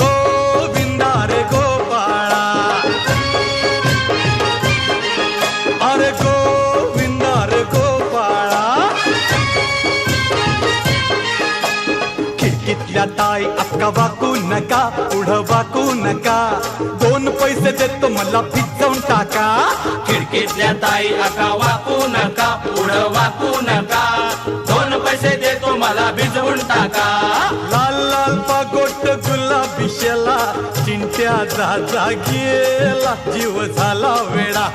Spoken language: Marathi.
गोविंदा रे गोपाळा अरे गोविंदा रे गोपाळा खिडकीतल्या ताई अक्का वाकू नका पुढं वाकू नका दोन पैसे देतो मला पिचवून टाका खिडकीतल्या ताई आका वाकू नका पुढं वाकू नका मला भिजवून टाका. लाल लाल पागोट गुलाबी शेला चिंट्या जागेला जीव झाला वेळा